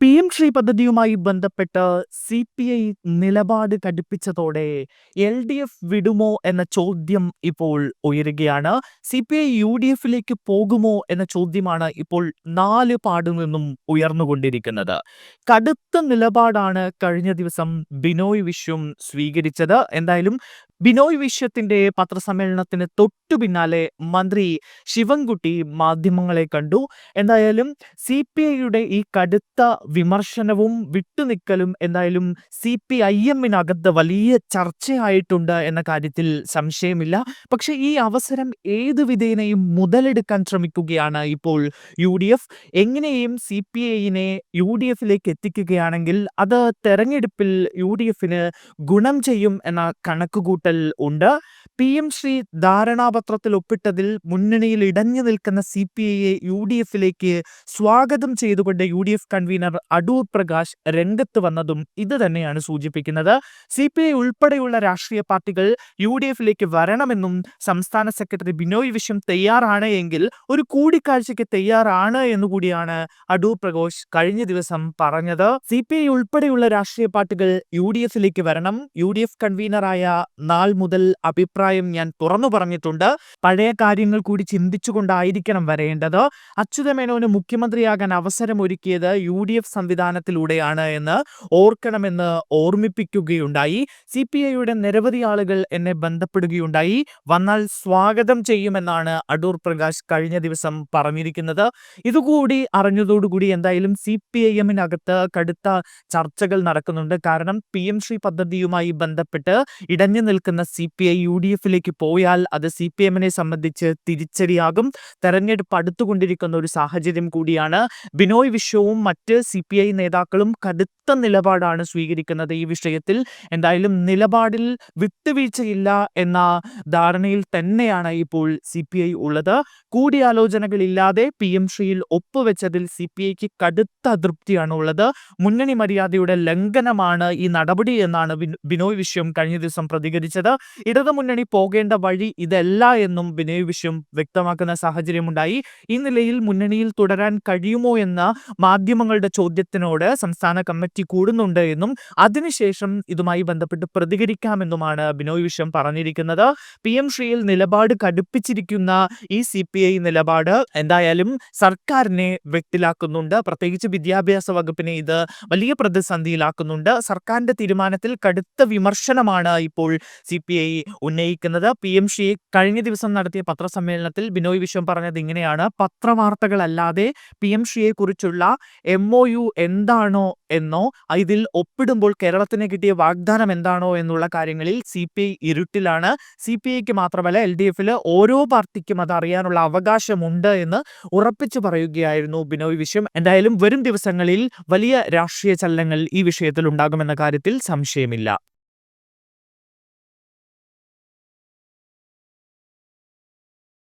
P M Shri പദ്ധതിയുമായി ബന്ധപ്പെട്ട് C P I നിലപാട് കടുപ്പിച്ചതോടെ എൽ ഡി എഫ് വിടുമോ എന്ന ചോദ്യം ഇപ്പോൾ ഉയരുകയാണ്. C P I U D എഫിലേക്ക് പോകുമോ എന്ന ചോദ്യമാണ് ഇപ്പോൾ നാല് പാടു നിന്നും ഉയർന്നുകൊണ്ടിരിക്കുന്നത്. കടുത്ത നിലപാടാണ് കഴിഞ്ഞ ദിവസം ബിനോയ് വിശ്വം സ്വീകരിച്ചത്. എന്തായാലും ബിനോയ് വിശ്വത്തിന്റെ പത്രസമ്മേളനത്തിന് തൊട്ടു പിന്നാലെ മന്ത്രി ശിവൻകുട്ടി മാധ്യമങ്ങളെ കണ്ടു. എന്തായാലും സി പി ഐയുടെ ഈ കടുത്ത വിമർശനവും വിട്ടുനിൽക്കലും എന്തായാലും സി പി ഐ എമ്മിനകത്ത് വലിയ ചർച്ചയായിട്ടുണ്ട് എന്ന കാര്യത്തിൽ സംശയമില്ല. പക്ഷെ ഈ അവസരം ഏത് വിധേനയും മുതലെടുക്കാൻ ശ്രമിക്കുകയാണ് ഇപ്പോൾ യു ഡി എഫ്. എങ്ങനെയും സി പി ഐനെ യു ഡി എഫിലേക്ക് എത്തിക്കുകയാണെങ്കിൽ അത് തെരഞ്ഞെടുപ്പിൽ യു ഡി എഫിന് ഗുണം ചെയ്യും എന്ന കണക്കുകൂട്ടൽ ഉണ്ട്. പി. എം. ശ്രീ ധാരണാപത്രത്തിൽ ഒപ്പിട്ടതിൽ മുന്നണിയിൽ ഇടഞ്ഞു നിൽക്കുന്ന സി. പി. ഐയെ യു ഡി. എഫിലേക്ക് സ്വാഗതം ചെയ്തുകൊണ്ട് U. D. F convener Adoor Prakash രംഗത്ത് വന്നതും ഇത് തന്നെയാണ് സൂചിപ്പിക്കുന്നത്. സി. പി. ഐ. ഉൾപ്പെടെയുള്ള രാഷ്ട്രീയ പാർട്ടികൾ യു. ഡി. എഫിലേക്ക് വരണമെന്നും സംസ്ഥാന സെക്രട്ടറി ബിനോയ് വിശ്വം തയ്യാറാണ് എങ്കിൽ ഒരു കൂടിക്കാഴ്ചയ്ക്ക് തയ്യാറാണ് എന്നുകൂടിയാണ് അടൂർ പ്രകാശ് കഴിഞ്ഞ ദിവസം പറഞ്ഞത്. സി. പി. ഐ. ഉൾപ്പെടെയുള്ള രാഷ്ട്രീയ പാർട്ടികൾ യു. ഡി. എഫിലേക്ക് വരണം. യു. ഡി. എഫ് കൺവീനറായ നാൾ മുതൽ അഭിപ്രായം ഞാൻ തുറന്നു പറഞ്ഞിട്ടുണ്ട്. പഴയ കാര്യങ്ങൾ കൂടി ചിന്തിച്ചുകൊണ്ടായിരിക്കണം വരേണ്ടത്. അച്യുതമേനോന് മുഖ്യമന്ത്രിയാകാൻ അവസരം ഒരുക്കിയത് യു ഡി എഫ് സംവിധാനത്തിലൂടെയാണ് എന്ന് ഓർക്കണമെന്ന് ഓർമ്മിപ്പിക്കുകയുണ്ടായി. സി പി ഐയുടെ നിരവധി ആളുകൾ എന്നെ ബന്ധപ്പെടുകയുണ്ടായി. വന്നാൽ സ്വാഗതം ചെയ്യുമെന്നാണ് അടൂർ പ്രകാശ് കഴിഞ്ഞ ദിവസം പറഞ്ഞിരിക്കുന്നത്. ഇതുകൂടി അറിഞ്ഞതോടുകൂടി എന്തായാലും സി പി ഐ എമ്മിനകത്ത് കടുത്ത ചർച്ചകൾ നടക്കുന്നുണ്ട്. കാരണം പി എം ശ്രീ പദ്ധതിയുമായി ബന്ധപ്പെട്ട് ഇടഞ്ഞു നിൽക്കുന്ന C P I U D എഫിലേക്ക് പോയാൽ അത് സി പി എമ്മിനെ സംബന്ധിച്ച് തിരിച്ചടിയാകും. തെരഞ്ഞെടുപ്പ് അടുത്തുകൊണ്ടിരിക്കുന്ന ഒരു സാഹചര്യം കൂടിയാണ്. ബിനോയ് വിശ്വവും മറ്റ് സി പി ഐ നേതാക്കളും കടുത്ത നിലപാടാണ് സ്വീകരിക്കുന്നത് ഈ വിഷയത്തിൽ. എന്തായാലും നിലപാടിൽ വിട്ടുവീഴ്ചയില്ല എന്ന ധാരണയിൽ തന്നെയാണ് ഇപ്പോൾ സി പി ഐ ഉള്ളത്. കൂടിയാലോചനകളില്ലാതെ പി എം ശ്രീയിൽ ഒപ്പുവെച്ചതിൽ സി പി ഐക്ക് കടുത്ത അതൃപ്തിയാണ് ഉള്ളത്. മുന്നണി മര്യാദയുടെ ലംഘനമാണ് ഈ നടപടി എന്നാണ് ബിനോയ് വിശ്വം കഴിഞ്ഞ ദിവസം പ്രതികരിച്ചത്. ഇടതുമുന്നണി പോകേണ്ട വഴി ഇതല്ല എന്നും ബിനോയ് വിശ്വം വ്യക്തമാക്കുന്ന സാഹചര്യമുണ്ടായി. ഈ നിലയിൽ മുന്നണിയിൽ തുടരാൻ കഴിയുമോ എന്ന മാധ്യമങ്ങളുടെ ചോദ്യത്തിനോട് സംസ്ഥാന കമ്മിറ്റി കൂടുന്നുണ്ട് എന്നും അതിനുശേഷം ഇതുമായി ബന്ധപ്പെട്ട് പ്രതികരിക്കാമെന്നുമാണ് ബിനോയ് വിശ്വം പറഞ്ഞിരിക്കുന്നത്. പി എം ശ്രീയിൽ നിലപാട് കടുപ്പിച്ചിരിക്കുന്ന ഈ സി പി ഐ നിലപാട് എന്തായാലും സർക്കാരിനെ വ്യക്തിലാക്കുന്നുണ്ട്. പ്രത്യേകിച്ച് വിദ്യാഭ്യാസ വകുപ്പിനെ ഇത് വലിയ പ്രതിസന്ധിയിലാക്കുന്നുണ്ട്. സർക്കാരിന്റെ തീരുമാനത്തിൽ കടുത്ത വിമർശനമാണ് ഇപ്പോൾ സി പി ഐ ഉന്നയിക്കുന്നത്. പി എം ഷി കഴിഞ്ഞ ദിവസം നടത്തിയ പത്രസമ്മേളനത്തിൽ ബിനോയ് വിശ്വം പറഞ്ഞത് ഇങ്ങനെയാണ്. പത്രവാർത്തകളല്ലാതെ പി എം ഷിയെ കുറിച്ചുള്ള എം ഒ യു എന്താണോ എന്നോ ഇതിൽ ഒപ്പിടുമ്പോൾ കേരളത്തിന് കിട്ടിയ വാഗ്ദാനം എന്താണോ എന്നുള്ള കാര്യങ്ങളിൽ സി പി ഐ ഇരുട്ടിലാണ്. സി പി ഐക്ക് മാത്രമല്ല എൽ ഡി എഫിൽ ഓരോ പാർട്ടിക്കും അത് അറിയാനുള്ള അവകാശമുണ്ട് എന്ന് ഉറപ്പിച്ചു പറയുകയായിരുന്നു ബിനോയ് വിശ്വം. എന്തായാലും വരും ദിവസങ്ങളിൽ വലിയ രാഷ്ട്രീയ ചലനങ്ങൾ ഈ വിഷയത്തിൽ ഉണ്ടാകുമെന്ന കാര്യത്തിൽ സംശയമില്ല.